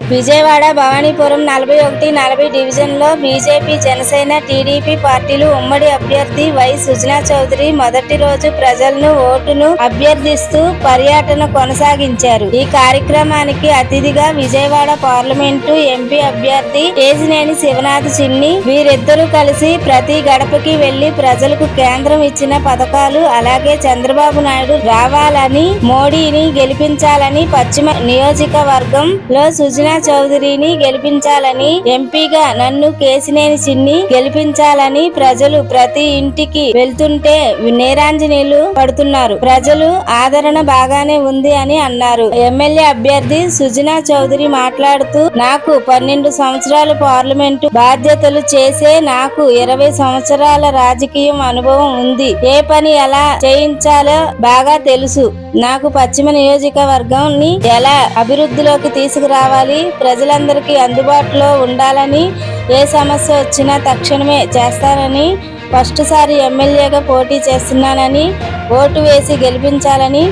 Vijayawada Bhavanipuram నలభై ఒకటి నలభై డివిజన్లో బీజేపీ జనసేన టీడీపీ పార్టీలు ఉమ్మడి అభ్యర్థి వై సుజనా చౌదరి మొదటి రోజు ప్రజలను ఓటును అభ్యర్థిస్తూ పర్యటన కొనసాగించారు. ఈ కార్యక్రమానికి అతిథిగా విజయవాడ పార్లమెంటు ఎంపీ అభ్యర్థి కేజినేని శివనాథ్ చిన్ని వీరిద్దరూ కలిసి ప్రతి గడపకి వెళ్ళి ప్రజలకు కేంద్రం ఇచ్చిన పథకాలు అలాగే చంద్రబాబు నాయుడు రావాలని మోడీని గెలిపించాలని పశ్చిమ నియోజకవర్గంలో లో సుజనా చౌదరిని గెలిపించాలని ఎంపీగా నన్ను కేసినేని చిన్ని గెలిపించాలని ప్రజలు ప్రతి ఇంటికి వెళ్తుంటే నేరాంజనీలు పడుతున్నారు. ప్రజలు ఆదరణ బాగానే ఉంది అని అన్నారు. ఎమ్మెల్యే అభ్యర్థి సుజనా చౌదరి మాట్లాడుతూ నాకు పన్నెండు సంవత్సరాలు పార్లమెంటు బాధ్యతలు చేసే నాకు ఇరవై సంవత్సరాల రాజకీయం అనుభవం ఉంది. ఏ పని ఎలా చేయించాలో బాగా తెలుసు. నాకు పశ్చిమ నియోజకవర్గంని ఎలా అభివృద్ధిలోకి తీసుకురావాలి? ప్రజలందరికీ అందుబాటులో ఉండాలని ఏ సమస్య వచ్చినా తక్షణమే చేస్తానని ఫస్ట్ సారి ఎమ్మెల్యేగా పోటీ చేస్తున్నానని ఓటు వేసి గెలిపించాలని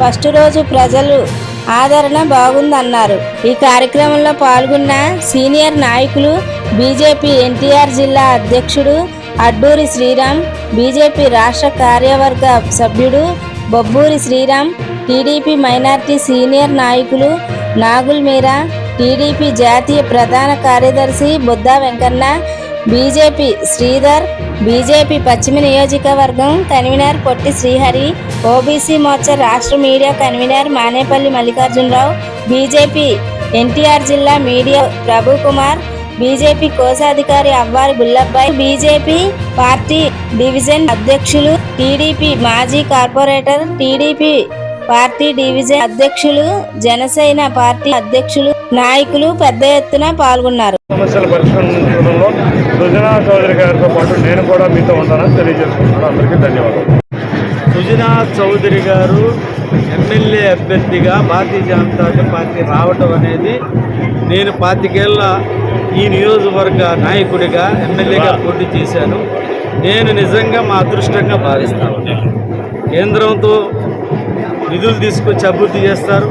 ఫస్ట్ రోజు ప్రజలు ఆదరణ బాగుందన్నారు. ఈ కార్యక్రమంలో పాల్గొన్న సీనియర్ నాయకులు బీజేపీ ఎన్టీఆర్ జిల్లా అధ్యక్షుడు అడ్డూరి శ్రీరామ్ బీజేపీ రాష్ట్ర కార్యవర్గ సభ్యుడు Bobburi Sriram TDP minority senior నాయకులు నాగుల్ మీరా టీడీపీ జాతీయ ప్రధాన కార్యదర్శి బుద్దా వెంకన్న బీజేపీ శ్రీధర్ బీజేపీ పశ్చిమ నియోజకవర్గం కన్వీనర్ పొట్టి శ్రీహరి ఓబీసీ మోర్చా రాష్ట్ర media convener Manepalli Mallikarjunarao BJP NTR జిల్లా మీడియా ప్రభు కుమార్ బీజేపీ కోశాధికారి Avvari Bullabbai BJP party division అధ్యక్షులు టీడీపీ మాజీ కార్పొరేటర్ టీడీపీ పార్టీ డివిజన్ అధ్యక్షులు జనసేన పార్టీ అధ్యక్షులు నాయకులు పెద్ద ఎత్తున పాల్గొన్నారు. సమస్యల పరిష్కరించడంలో సుజనా చౌదరి గారితో పాటు నేను కూడా మీతో ఉంటానని తెలియజేసుకుంటున్నాను. అందరికీ ధన్యవాదాలు. సుజనా చౌదరి గారు ఎమ్మెల్యే అభ్యర్థిగా భారతీయ జనతా పార్టీ రావటం అనేది నేను పాతికేళ్ళ ఈ నియోజకవర్గ నాయకుడిగా ఎమ్మెల్యేగా పోటీ చేశాను. నేను నిజంగా మా అదృష్టంగా భావిస్తాను కేంద్రంతో నిధులు తీసుకొచ్చి అభివృద్ధి చేస్తారు.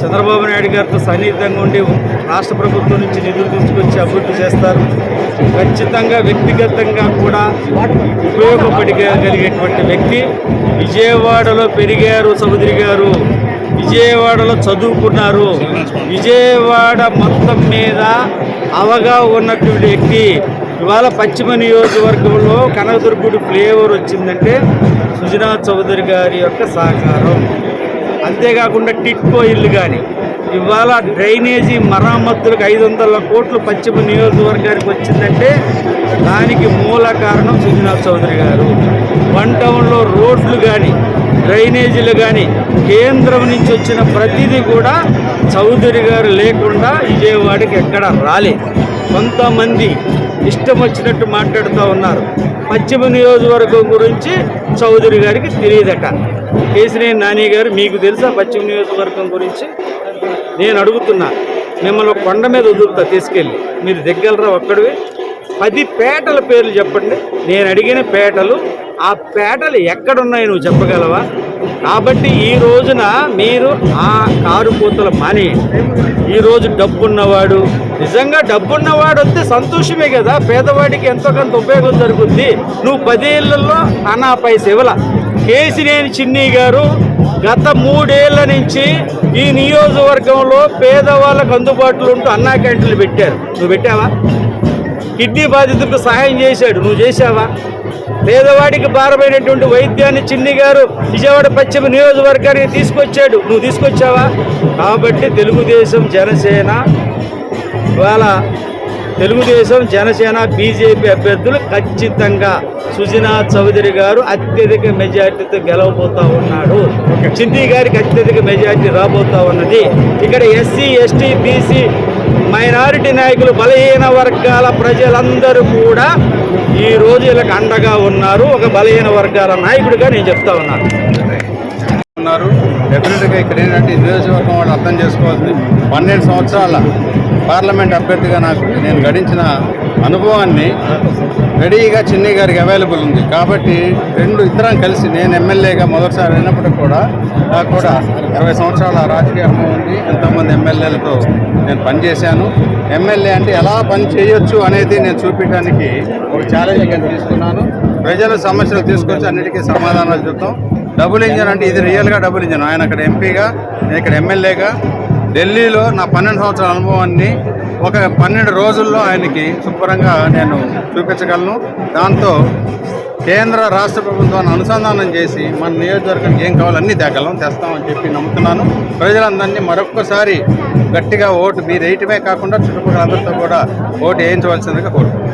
చంద్రబాబు నాయుడు గారితో సన్నిహితంగా ఉండి రాష్ట్ర ప్రభుత్వం నుంచి నిధులు తీసుకొచ్చి అభివృద్ధి చేస్తారు. ఖచ్చితంగా వ్యక్తిగతంగా కూడా ఉపయోగపడగలిగేటువంటి వ్యక్తి విజయవాడలో పెరిగారు చౌదరి గారు. విజయవాడలో చదువుకున్నారు. విజయవాడ మొత్తం మీద అవగా ఉన్నటువంటి వ్యక్తి ఇవాళ పశ్చిమ నియోజకవర్గంలో కనకదుర్గుడు ఫ్లేవర్ వచ్చిందంటే సుజనా చౌదరి గారి యొక్క సహకారం. అంతేకాకుండా టిట్కో ఇల్లు కానీ ఇవాళ డ్రైనేజీ మరమ్మతులకు ఐదు వందల కోట్లు పశ్చిమ నియోజకవర్గానికి వచ్చిందంటే దానికి మూల కారణం సుజనా చౌదరి గారు. వన్ టౌన్లో రోడ్లు కానీ డ్రైనేజీలు కానీ కేంద్రం నుంచి వచ్చిన ప్రతిదీ కూడా చౌదరి గారు లేకుండా విజయవాడకి ఎక్కడ రాలేదు. కొంతమంది ఇష్టం వచ్చినట్టు మాట్లాడుతూ ఉన్నారు. పశ్చిమ నియోజకవర్గం గురించి చౌదరి గారికి తెలియదట. కేసినేని నాని గారు మీకు తెలుసా పశ్చిమ నియోజకవర్గం గురించి? నేను అడుగుతున్నా. మిమ్మల్ని కొండ మీద వదులుతా తీసుకెళ్ళి. మీరు దగ్గరరా ఒక్కడివి. పది పేటల పేర్లు చెప్పండి. నేను అడిగిన పేటలు ఆ పేటలు ఎక్కడున్నాయి నువ్వు చెప్పగలవా? కాబట్టి ఈ రోజున మీరు ఆ కారు పూతలు మానేయండి ఈరోజు డబ్బున్నవాడు నిజంగా డబ్బున్నవాడు వస్తే సంతోషమే కదా పేదవాడికి ఎంతో కొంత ఉపయోగం జరుగుద్ది. నువ్వు పదేళ్ళలో అనా పైస కేసినేని చిన్ని గారు గత మూడేళ్ళ నుంచి ఈ నియోజకవర్గంలో పేదవాళ్ళకు అందుబాటులో ఉంటూ అన్నా క్యాంటీన్లు పెట్టారు. నువ్వు పెట్టావా? కిడ్నీ బాధితులకు సహాయం చేశాడు. నువ్వు చేశావా? పేదవాడికి భారమైనటువంటి వైద్యాన్ని చిన్ని గారు విజయవాడ పశ్చిమ నియోజకవర్గానికి తీసుకొచ్చాడు. నువ్వు తీసుకొచ్చావా? కాబట్టి తెలుగుదేశం జనసేన ఇవాళ తెలుగుదేశం జనసేన బీజేపీ అభ్యర్థులు ఖచ్చితంగా సుజనా చౌదరి గారు అత్యధిక మెజార్టీతో గెలవబోతా ఉన్నాడు. చింతి గారికి అత్యధిక మెజార్టీ రాబోతా ఉన్నది. ఇక్కడ ఎస్సీ ఎస్టీ బీసీ మైనారిటీ నాయకులు బలహీన వర్గాల ప్రజలందరూ కూడా ఈ రోజు వీళ్ళకి అండగా ఉన్నారు. ఒక బలహీన వర్గాల నాయకుడిగా నేను చెప్తా ఉన్నాను. ఉన్నారు. డెఫినెట్గా ఇక్కడ ఏంటంటే ఈ నియోజకవర్గం వాళ్ళు అర్థం చేసుకోవాల్సింది. పన్నెండు సంవత్సరాల పార్లమెంట్ అభ్యర్థిగా నాకు నేను గడించిన అనుభవాన్ని రెడీగా చిన్ని గారికి అవైలబుల్ ఉంది. కాబట్టి రెండు ఇద్దరం కలిసి నేను ఎమ్మెల్యేగా మొదటిసారి అయినప్పటికి కూడా నాకు కూడా ఇరవై సంవత్సరాల రాజకీయ అనుభవం ఉంది. ఎంతోమంది ఎమ్మెల్యేలతో నేను పనిచేశాను ఎమ్మెల్యే అంటే ఎలా పని చేయొచ్చు అనేది నేను చూపించడానికి ఒక ఛాలెంజ్ నేను తీసుకున్నాను. ప్రజల సమస్యలు తీసుకొచ్చి అన్నిటికీ సమాధానాలు చెప్తాం. డబుల్ ఇంజన్ అంటే ఇది రియల్గా డబుల్ ఇంజన్ ఆయన అక్కడ ఎంపీగా నేను ఇక్కడ ఎమ్మెల్యేగా ఢిల్లీలో నా పన్నెండు సంవత్సరాల అనుభవాన్ని ఒక పన్నెండు రోజుల్లో ఆయనకి శుభ్రంగా నేను చూపించగలను. దాంతో కేంద్ర రాష్ట్ర ప్రభుత్వాన్ని అనుసంధానం చేసి మన నియోజకవర్గానికి ఏం కావాలో అన్నీ తేగలం తెస్తామని చెప్పి నమ్ముతున్నాను. ప్రజలందరినీ మరొక్కసారి గట్టిగా ఓటు మీరు వేయటమే కాకుండా చుట్టుపక్కల అందరితో కూడా ఓటు వేయించవలసిందిగా కోరుకుంటున్నాను.